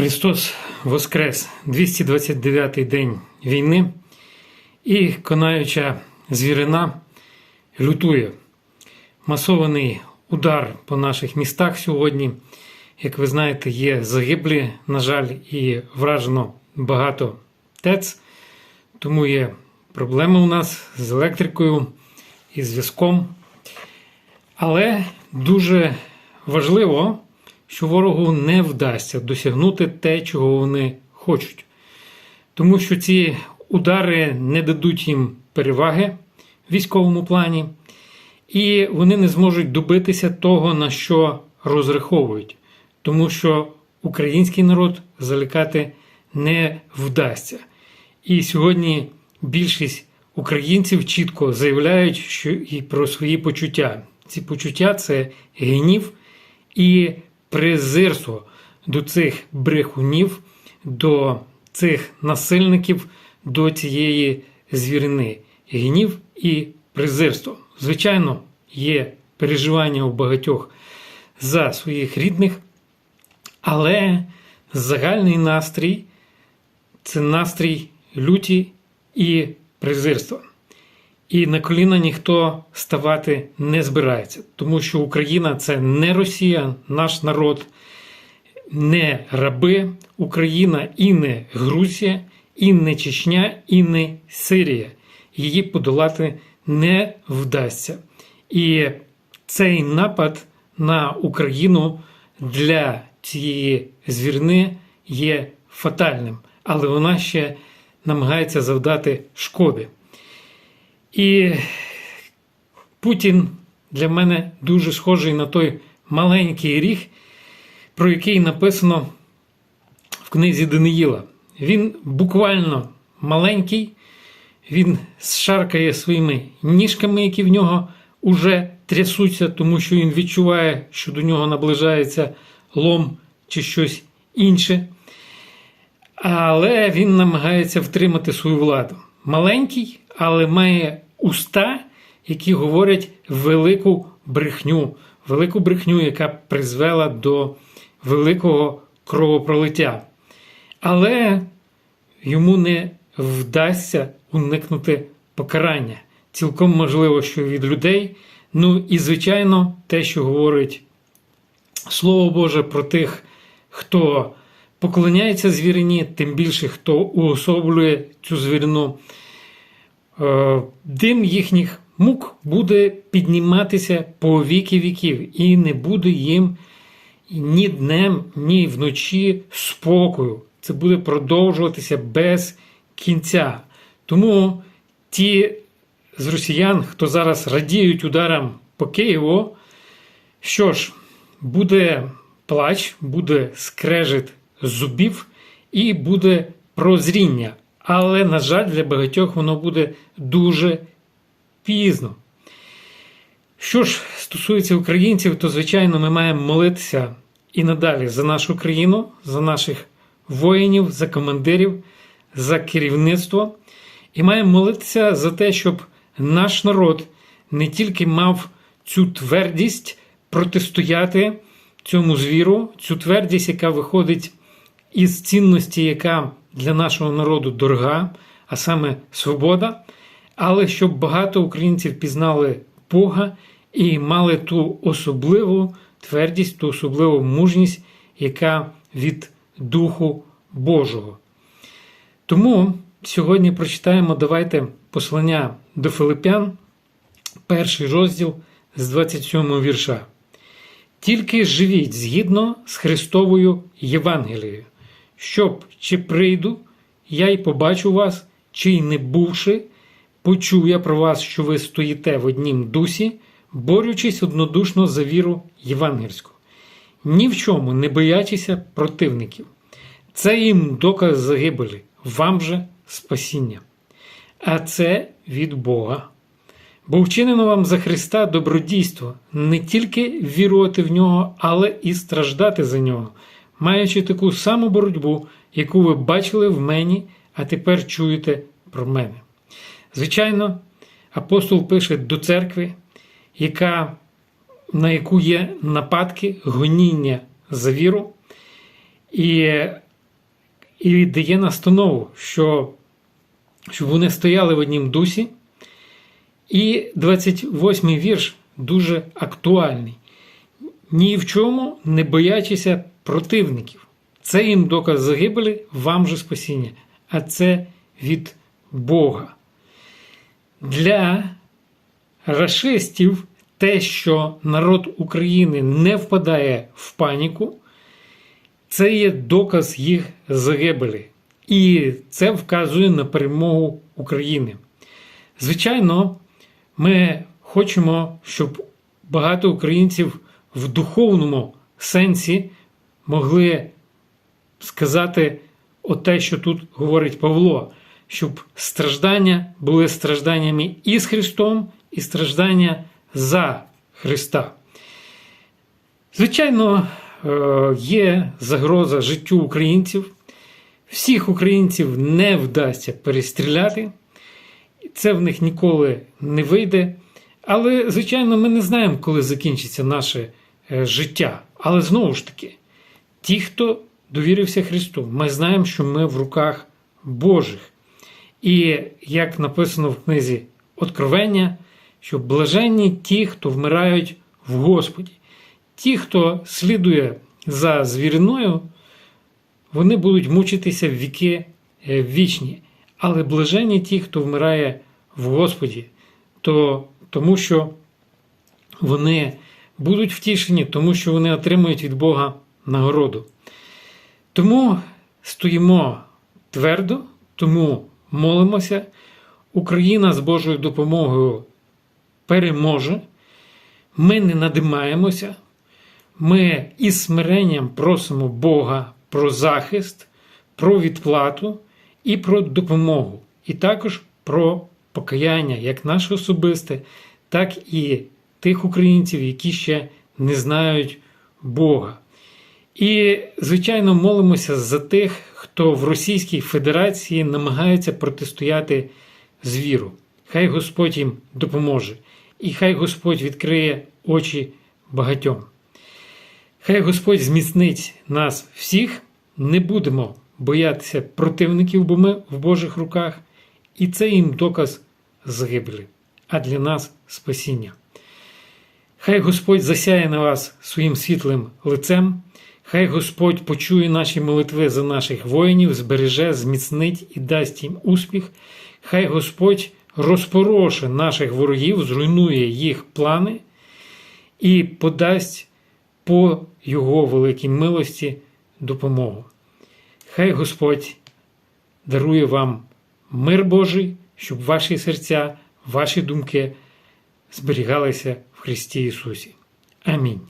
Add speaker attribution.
Speaker 1: Христос Воскрес, 229-й день війни, і конаюча звірина лютує. Масований удар по наших містах сьогодні. Як ви знаєте, є загиблі, на жаль, і вражено багато ТЕЦ, тому є проблеми у нас з електрикою і зв'язком. Але дуже важливо, що ворогу не вдасться досягнути те, чого вони хочуть. Тому що ці удари не дадуть їм переваги в військовому плані, і вони не зможуть добитися того, на що розраховують. Тому що український народ залякати не вдасться. І сьогодні більшість українців чітко заявляють, що і про свої почуття. Ці почуття це гнів і презирство до цих брехунів, до цих насильників, до цієї звірини. Гнів і презирство. Звичайно, є переживання у багатьох за своїх рідних, але загальний настрій це настрій люті і презирства. І на коліна ніхто ставати не збирається, тому що Україна це не Росія, наш народ, не раби, Україна і не Грузія, і не Чечня, і не Сирія. Її подолати не вдасться. І цей напад на Україну для цієї звірни є фатальним, але вона ще намагається завдати шкоди. І Путін для мене дуже схожий на той маленький ріг, про який написано в книзі Даниїла. Він буквально маленький, він шаркає своїми ніжками, які в нього уже трясуться, тому що він відчуває, що до нього наближається лом чи щось інше. Але він намагається втримати свою владу. Маленький, але має уста, які говорять велику брехню, велику брехню, яка призвела до великого кровопролиття. Але йому не вдасться уникнути покарання. Цілком можливо, що від людей. Ну і, звичайно, те, що говорить Слово Боже про тих, хто поклоняється звірині, тим більше хто уособлює цю звірину. Е, Дим їхніх мук буде підніматися по віки віків, і не буде їм ні днем, ні вночі спокою. Це буде продовжуватися без кінця. Тому ті з росіян, хто зараз радіють ударам по Києву, що ж, буде плач, буде скрежет зубів і буде прозріння. Але, на жаль, для багатьох воно буде дуже пізно. Що ж стосується українців, то, звичайно, ми маємо молитися і надалі за нашу країну, за наших воїнів, за командирів, за керівництво. І маємо молитися за те, щоб наш народ не тільки мав цю твердість протистояти цьому звіру, цю твердість, яка виходить із цінності, яка для нашого народу дорога, а саме свобода, але щоб багато українців пізнали Бога і мали ту особливу твердість, ту особливу мужність, яка від Духу Божого. Тому сьогодні прочитаємо давайте послання до Филипян, перший розділ з 27 вірша. Тільки живіть згідно з Христовою Євангелією, щоб чи прийду, я й побачу вас, чи й не бувши, почув я про вас, що ви стоїте в однім дусі, борючись однодушно за віру євангельську, ні в чому не боячися противників. Це їм доказ загибелі, вам же спасіння. А це від Бога. Бо вчинено вам за Христа добродійство, не тільки вірувати в нього, але і страждати за нього, маючи таку саму боротьбу, яку ви бачили в мені, а тепер чуєте про мене. Звичайно, апостол пише до церкви, яка, на яку є нападки, гоніння за віру. І і дає настанову, що щоб вони стояли в однім дусі. І 28-й вірш дуже актуальний. Ні в чому не боячися противників. Це їм доказ загибелі, вам же спасіння, а це від Бога. Для рашистів те, що народ України не впадає в паніку, це є доказ їх загибелі. І це вказує на перемогу України. Звичайно, ми хочемо, щоб багато українців в духовному сенсі могли сказати оте, що тут говорить Павло, щоб страждання були стражданнями і з Христом, і страждання за Христа. Звичайно, е, є загроза життю українців. Всіх українців не вдасться перестріляти, це в них ніколи не вийде. Але, звичайно, ми не знаємо, коли закінчиться наше е, життя. Але знову ж таки, ті, хто довірився Христу, ми знаємо, що ми в руках Божих. І як написано в книзі Откровення, що блаженні ті, хто вмирають в Господі, ті, хто слідує за звіриною, вони будуть мучитися в віки е, вічні. Але блаженні ті, хто вмирає в Господі, то тому що вони будуть втішені, тому що вони отримують від Бога нагороду. Тому стоїмо твердо, тому молимося. Україна з Божою допомогою переможе. Ми не надимаємося. Ми із смиренням просимо Бога про захист, про відплату і про допомогу, і також про покаяння, як наше особисте, так і тих українців, які ще не знають Бога. І, звичайно, молимося за тих, хто в Російській Федерації намагається протистояти звіру. Хай Господь їм допоможе, і хай Господь відкриє очі багатьом. Хай Господь зміцнить нас всіх, не будемо боятися противників, бо ми в Божих руках, і це їм доказ загибелі, а для нас спасіння. Хай Господь засяє на вас своїм світлим лицем, хай Господь почує наші молитви за наших воїнів, збереже, зміцнить і дасть їм успіх. Хай Господь розпороше наших ворогів, зруйнує їх плани і подасть по Його великій милості допомогу. Хай Господь дарує вам мир Божий, щоб ваші серця, ваші думки зберігалися в Христі Ісусі. Амінь.